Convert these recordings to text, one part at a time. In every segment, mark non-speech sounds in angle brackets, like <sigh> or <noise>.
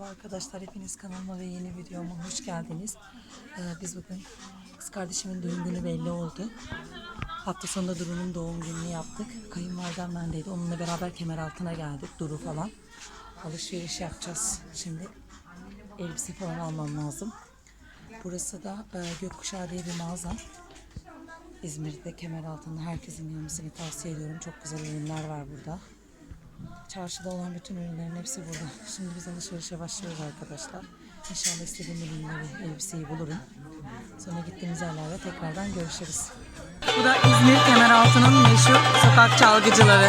Merhaba arkadaşlar, hepiniz kanalıma ve yeni videoma hoş geldiniz. Ee, biz bugün kız kardeşimin doğum günü belli oldu. Hafta sonunda Duru'nun doğum gününü yaptık. Kayınvalidem bendeydi. Onunla beraber kemer altına geldik. Duru falan. Alışveriş yapacağız. Şimdi elbise falan almam lazım. Burası da e, Gökkuşağı diye bir mağaza. İzmir'de kemer altında herkesin gelmesini tavsiye ediyorum. Çok güzel ürünler var burada. Çarşıda olan bütün ürünlerin hepsi burada. Şimdi biz alışverişe başlıyoruz arkadaşlar. İnşallah istediğim ürünleri, elbiseyi bulurum. Sonra gittiğimiz yerlerde tekrardan görüşürüz. Bu da İzmir Kemeraltı'nın meşhur sokak çalgıcıları.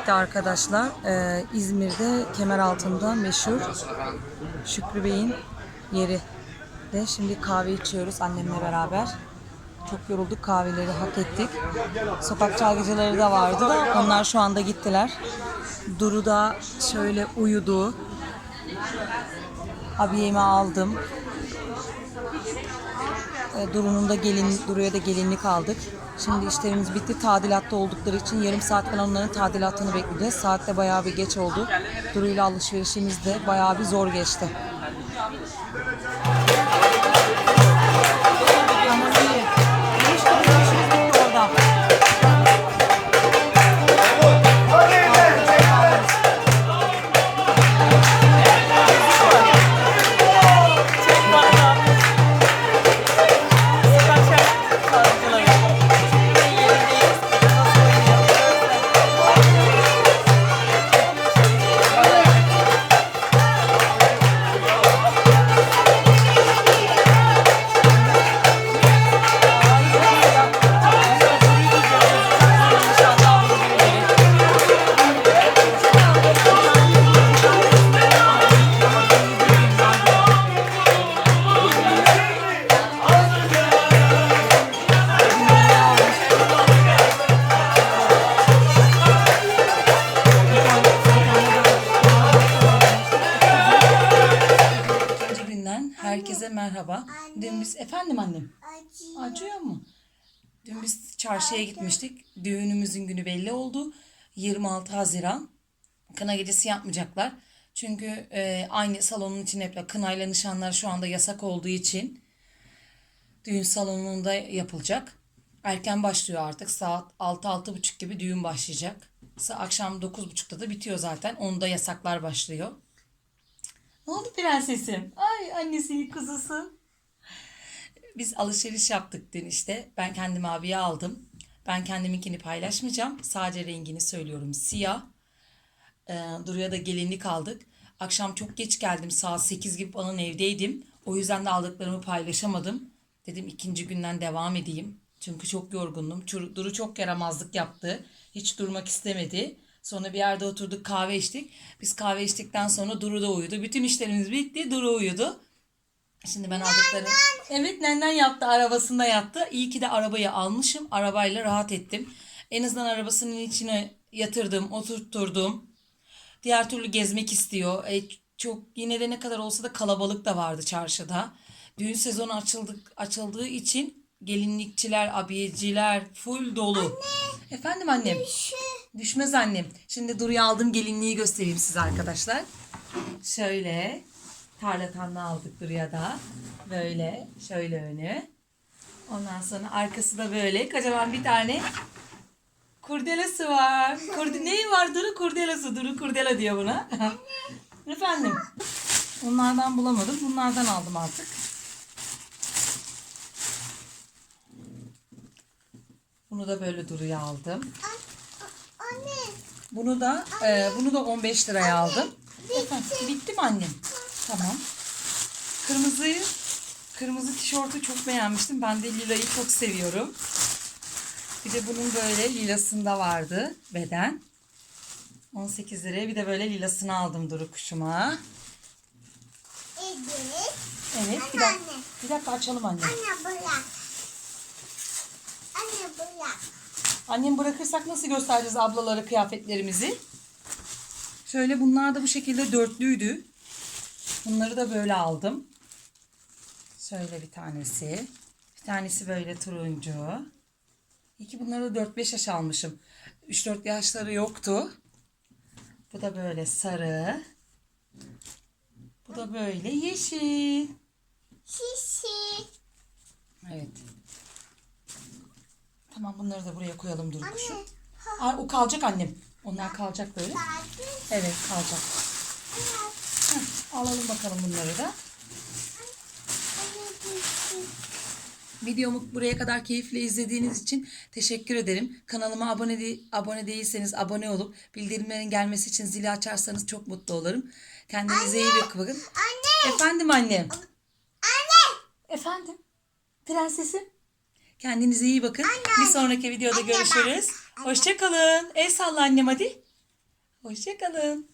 Bitti arkadaşlar. Ee, İzmir'de kemer altında meşhur Şükrü Bey'in yeri. De şimdi kahve içiyoruz annemle beraber. Çok yorulduk kahveleri hak ettik. Sokak çalgıcıları da vardı da onlar şu anda gittiler. Duru da şöyle uyudu. Abiyemi aldım. E, Duru'nun gelin, Duru'ya da gelinlik aldık. Şimdi işlerimiz bitti. Tadilatta oldukları için yarım saat falan onların tadilatını bekleyeceğiz. Saat de bayağı bir geç oldu. Duru'yla alışverişimiz de bayağı bir zor geçti. Merhaba. Dün biz efendim annem. Acıyor mu? Dün biz çarşıya gitmiştik. Düğünümüzün günü belli oldu. 26 Haziran. Kına gecesi yapmayacaklar. Çünkü e, aynı salonun içinde hep kınayla nişanlar şu anda yasak olduğu için düğün salonunda yapılacak. Erken başlıyor artık. Saat 6-6.30 gibi düğün başlayacak. Akşam 9.30'da da bitiyor zaten. Onda yasaklar başlıyor. Ne oldu prensesim? Ay annesinin kuzusu. Biz alışveriş yaptık dün işte. Ben kendime abiye aldım. Ben kendiminkini paylaşmayacağım. Sadece rengini söylüyorum. Siyah. Ee, Duru'ya da gelinlik aldık. Akşam çok geç geldim. Saat 8 gibi falan evdeydim. O yüzden de aldıklarımı paylaşamadım. Dedim ikinci günden devam edeyim. Çünkü çok yorgundum. Duru çok yaramazlık yaptı. Hiç durmak istemedi. Sonra bir yerde oturduk kahve içtik. Biz kahve içtikten sonra Duru da uyudu. Bütün işlerimiz bitti. Duru uyudu. Şimdi ben aldıkları... Evet nenden yattı arabasında yattı. İyi ki de arabayı almışım. Arabayla rahat ettim. En azından arabasının içine yatırdım, oturtturdum. Diğer türlü gezmek istiyor. E, çok yine de ne kadar olsa da kalabalık da vardı çarşıda. Düğün sezonu açıldık, açıldığı için gelinlikçiler, abiyeciler full dolu. Efendim annem? Düşmez annem. Şimdi Duru'ya aldığım gelinliği göstereyim size arkadaşlar. Şöyle tarlatanlı aldık Duru'ya da. Böyle şöyle önü. Ondan sonra arkası da böyle kocaman bir tane kurdelası var. Kurde <laughs> neyi var Duru? Kurdelası. Duru kurdela diyor buna. <laughs> Efendim. Onlardan bulamadım. Bunlardan aldım artık. Bunu da böyle Duru'ya aldım. Anne. Bunu da e, bunu da 15 liraya aldım. Efendim, bitti mi annem? Tamam. Kırmızıyı kırmızı tişörtü çok beğenmiştim. Ben de lilayı çok seviyorum. Bir de bunun böyle lilasında vardı beden. 18 liraya bir de böyle lilasını aldım Duru kuşuma. Evet. Evet bir dakika, bir dakika açalım anne. Anne bırak. Anne bırak. Annem bırakırsak nasıl göstereceğiz ablalara kıyafetlerimizi? Şöyle bunlar da bu şekilde dörtlüydü. Bunları da böyle aldım. Şöyle bir tanesi. Bir tanesi böyle turuncu. İyi ki bunları da 4-5 yaş almışım. 3-4 yaşları yoktu. Bu da böyle sarı. Bu da böyle yeşil. Şişi. Evet. Tamam bunları da buraya koyalım dur kuşum. Aa, o kalacak annem. Onlar kalacak böyle. Evet kalacak. Heh, alalım bakalım bunları da. Videomu buraya kadar keyifle izlediğiniz için teşekkür ederim. Kanalıma abone de- abone değilseniz abone olup bildirimlerin gelmesi için zili açarsanız çok mutlu olurum. Kendinize iyi bakın. Anne. Efendim annem. Anne. Efendim. Prensesim. Kendinize iyi bakın. Bir sonraki videoda Anne görüşürüz. Hoşçakalın. El salla annem hadi. Hoşçakalın.